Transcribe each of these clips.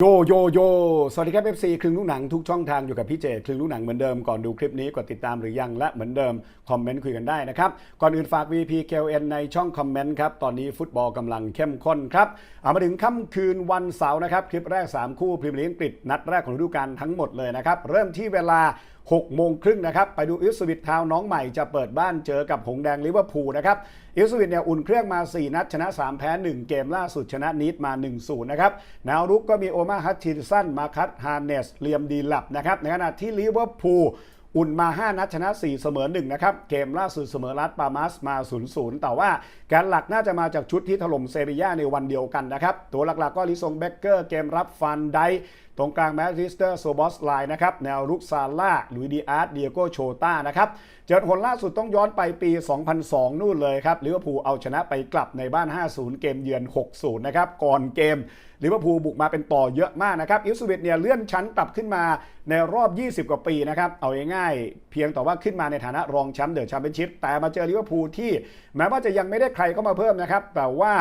โยโยโย สวัสดีครับ FC ครึ่งลูกหนังทุกช่องทางอยู่กับพี่เจครึ่งลูกหนังเหมือนเดิมก่อนดูคลิปนี้กดติดตามหรือยังและเหมือนเดิม คอมเมนต์คุยกันได้นะครับ ก่อนอื่นฝาก VP KLN ในช่องคอมเมนต์ครับ ตอนนี้ฟุตบอลกำลังเข้มข้นครับเอามาถึงค่ำคืนวันเสาร์นะครับ คลิปแรก 3 คู่พรีเมียร์ลีกอังกฤษนัดแรกของฤดูกาลทั้งหมดเลยนะครับ เริ่มที่เวลา 6โมงครึ่งนะครับ ไปดูอิสวิตทาวน์น้องใหม่จะเปิดบ้านเจอกับหงแดงลิเวอร์พูลนะครับอิสวิตเนี่ยอุ่นเครื่องมา 4 นัด ชนะ 3 แพ้ 1 เกมล่าสุดชนะนีดมา 1-0 นะครับแนวรุกก็มีโอมาฮัตชินสันมาคัตฮาร์เนสเลียมดีลับนะครับในขณะที่ลิเวอร์พูล อุ่นมา 5 นัดชนะ 4 เสมอ1นะครับ เกมล่าสุดเสมอรัสปามาสมา 0-0 แต่ว่าแกนหลักน่าจะมาจากชุดที่ถล่มเซบีย่าในวันเดียวกันนะครับ ตัวหลักๆก็ลิซงเบเกอร์เกมรับฟันไดตรงกลางแมตติสเตอร์โซบอสไลน์นะครับ แนวรุกซาร่าลุยดีอาร์ตเดียโกโชต้านะครับ เจอผลล่าสุดต้องย้อนไปปี 2002 นู่นเลยครับลิเวอร์พูลเอาชนะไปกลับในบ้าน 5-0 เกมเยือน 6-0 นะครับ ก่อนเกมลิเวอร์พูลบุกมาเป็นต่อเยอะมากนะครับอิสวิตเนี่ยเลื่อนชั้นกลับขึ้นมาในรอบ 20 กว่าปีนะครับเอาง่ายๆเพียงแต่ว่าขึ้นมาในฐานะรองแชมป์เดอะแชมเปี้ยนชิพแต่มาเจอลิเวอร์พูลที่แม้ว่าจะยังไม่ได้ใครเข้ามาเพิ่มนะครับ แต่ว่า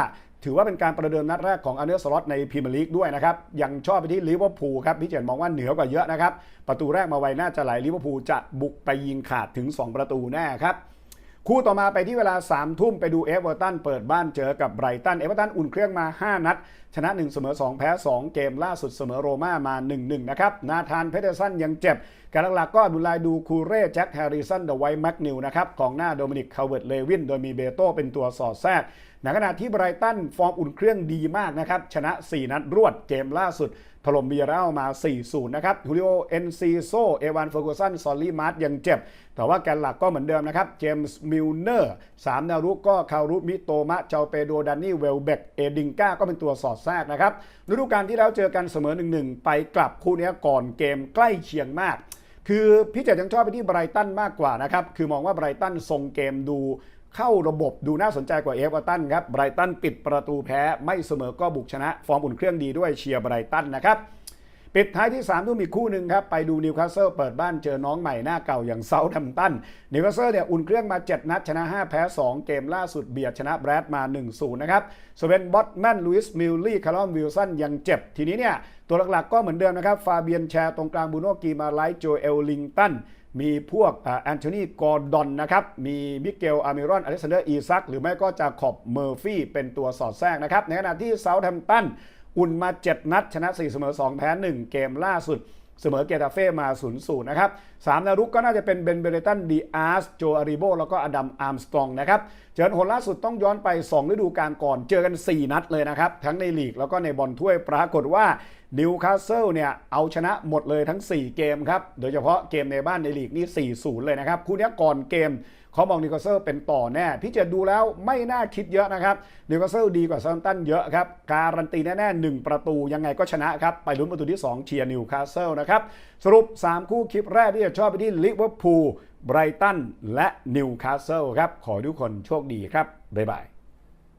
ถือว่าเป็นการประเดิมนัดแรกของอันเดอร์สล็อตในพรีเมียร์ลีกด้วยนะครับ ยังชอบไปที่ลิเวอร์พูลครับพี่เจนมองว่าเหนือกว่าเยอะนะครับ ประตูแรกมาไวน่าจะไหลลิเวอร์พูลจะบุกไปยิงขาดถึง 2 ประตูแน่ครับ คู่ต่อมาไปที่เวลา3ทุ่มไปดูเอเวอร์ตันเปิดบ้านเจอกับไบรตัน เอเวอร์ตันอุ่นเครื่องมา 5 นัด ชนะ 1 เสมอ 2 แพ้ 2 เกมล่าสุดเสมอโรม่ามา 1-1 นะครับ นาธานเพเทอร์สันยังเจ็บการหลักๆก็อับดุลไลดูคูเร่แจ็คแฮร์ริสันเดอะไวท์แม็กนิวนะครับของหน้าโดมินิกคาเวิร์ตเลวินโดยมีเบโต้เป็นตัวสอดแทรกในขณะที่ไบรตันฟอร์มอุ่นเครื่องดีมากนะครับ ชนะ 4 นัดรวดเกมล่าสุด ถล่มเบียร์เรลมา 4-0 นะครับฮูลิโอ เอนซีโซ เอวานเฟอร์กูสัน ซอลลี่มาร์ตยังเจ็บ แต่ว่าแกนหลักก็เหมือนเดิมนะครับ เจมส์ มิลเนอร์สามแนวรุกก็คารุมิโตมะ เจาเปโดดานนี่ เวลเบก เอดิงก้า ก็เป็นตัวสอดแทรกนะครับ ฤดูกาลที่แล้วเจอกันเสมอ 1-1 ไปกลับคู่นี้ก่อนเกมใกล้เคียงมากคือพี่เจดยังชอบไปที่ไบรตันมากกว่านะครับ คือมองว่าไบรตันทรงเกมดู เข้าระบบดูน่าสนใจกว่าเอเวอร์ตันครับไบรตันปิดประตูแพ้ไม่เสมอก็บุกชนะ ฟอร์มอุ่นเครื่องดีด้วยเชียร์ไบรตันนะครับปิดท้ายที่3ทุ่มอีกคู่หนึ่งครับ ไปดูนิวคาสเซิลเปิดบ้านเจอน้องใหม่หน้าเก่าอย่างเซาท์แฮมตันนิวคาสเซิลเนี่ยอุ่นเครื่องมา 7 นัด ชนะ 5 แพ้ 2 เกมล่าสุดเบียดชนะแบรดมา 1-0 นะครับสเวนบอตแมนลุยส์มิลลี่คาร์ลอมวิลสันยังเจ็บ ทีนี้เนี่ยตัวหลักๆก็เหมือนเดิมนะครับ ฟาเบียนแชร์ตรงกลางบูโนกีมาไลท์โจเอลลิงตัน มีพวกแอนโทนีกอร์ดอนนะครับ มีมิเกลอามิรอนอเล็กซานเดอร์อีซัก หรือไม่ก็จะขอบเมอร์ฟี่เป็นตัวสอดแทรกนะครับ ในขณะที่เซาท์แฮมป์ตันอุ่นมา 7 นัด ชนะ 4 เสมอ 2 แพ้ 1 เกมล่าสุด เสมอเกตาเฟ่มา0-0นะครับ3นารุกก็น่าจะเป็นเบนเบเรตันดีอาร์สโจอาริโบแล้วก็อดัมอาร์มสตรองนะครับ เจอหนล่าสุดต้องย้อนไป 2 ฤดูกาลก่อน เจอกัน 4 นัดเลยนะครับ ทั้งในลีกแล้วก็ในบอลถ้วยปรากฏว่า นิวคาสเซิลเนี่ยเอาชนะหมดเลยทั้ง 4 เกมครับ โดยเฉพาะเกมในบ้านในลีกนี่ 4-0 เลยนะครับ คู่นี้ก่อนเกมเขามองนิวคาสเซิลเป็นต่อแน่ พี่เจดูแล้วไม่น่าคิดเยอะนะครับ นิวคาสเซิลดีกว่าซัมตันเยอะครับ การันตีแน่ๆ1ประตูยังไงก็ชนะครับ ไปลุ้นประตูที่ 2 เชียร์นิวคาสเซิลนะครับ สรุป 3 คู่คลิปแรกที่จะชอบไปที่ลิเวอร์พูลไบรตันและนิวคาสเซิลครับขอทุกคนโชคดีครับบ๊ายบาย